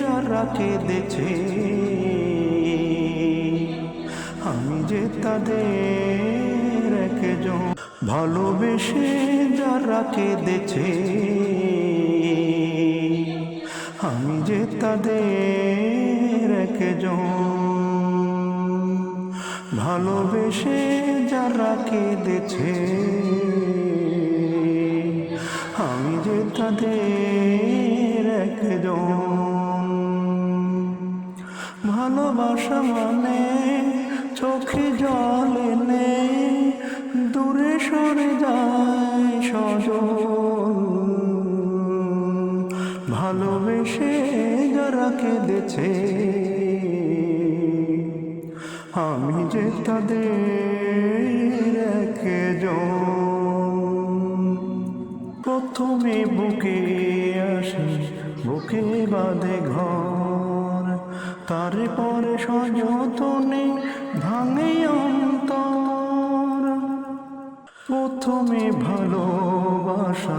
যারা কেঁদেছে, আমি যে তাদের একজন। ভালোবেসে যারা কেঁদেছে, আমি যে তাদের একজন। ভালোবেসে যারা কেঁদেছে, আমি যে তাদের ভালোবাসা মানে চোখে জল এনে দূরে সরে যায় সজন ভালোবেসে যারা কেঁদেছে, আমি যে তাদের প্রথমে বুকে আসে, বুকে বাঁধে ঘর। তারপরে সযতনে ভাঙে অন্তর। প্রথমে ভালোবাসা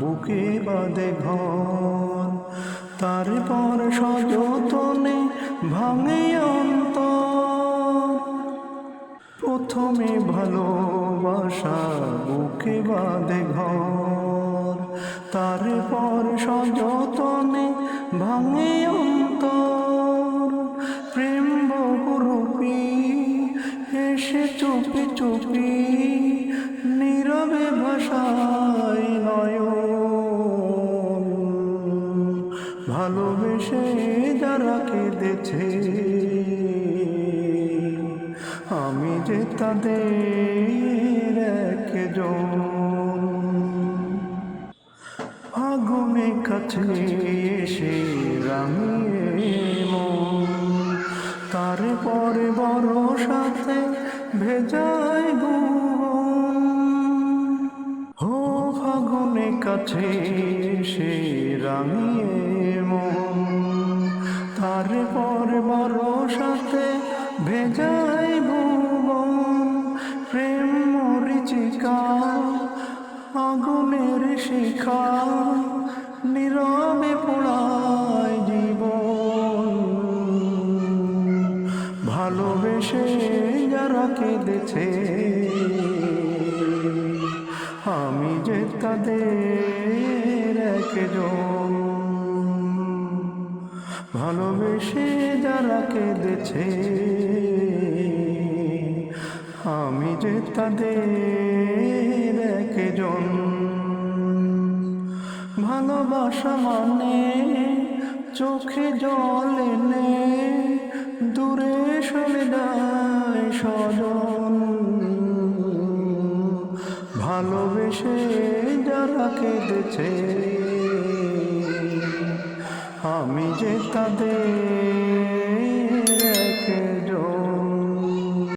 বুকে বাঁধে ঘর। তারপর সযতনে ভাঙে অন্তর। প্রথমে ভালোবাসা বুকে বাঁধে ঘর। তারপর সযতনে ভাঙে এসে চুপি চুপি নীরবে ভাষায় নয়ন। ভালোবেসে যারা কেঁদেছে, আমি যে তাদের আগুনে কাছে এসে রামিয়ে মন, তারপরে বড় সাথে ভেজায় গুণ হো ফাগুনে কাছে সে রামিয়ে মন। তারপর বড় সাথে ভেজাই ভুবন। প্রেম মরিচিকা, আগুনের শিখা, নীরবে পোড়ায় জীবন। ভালোবেসে যারা কেঁদেছে আমি যে তাদের একজন। ভালোবেসে যারা কেঁদেছে আমি যে তাদের একজন। ভালোবাসা মানে চোখে জল সরে সজন ভালোবেসে যারা কেঁদেছে আমি যে তাদের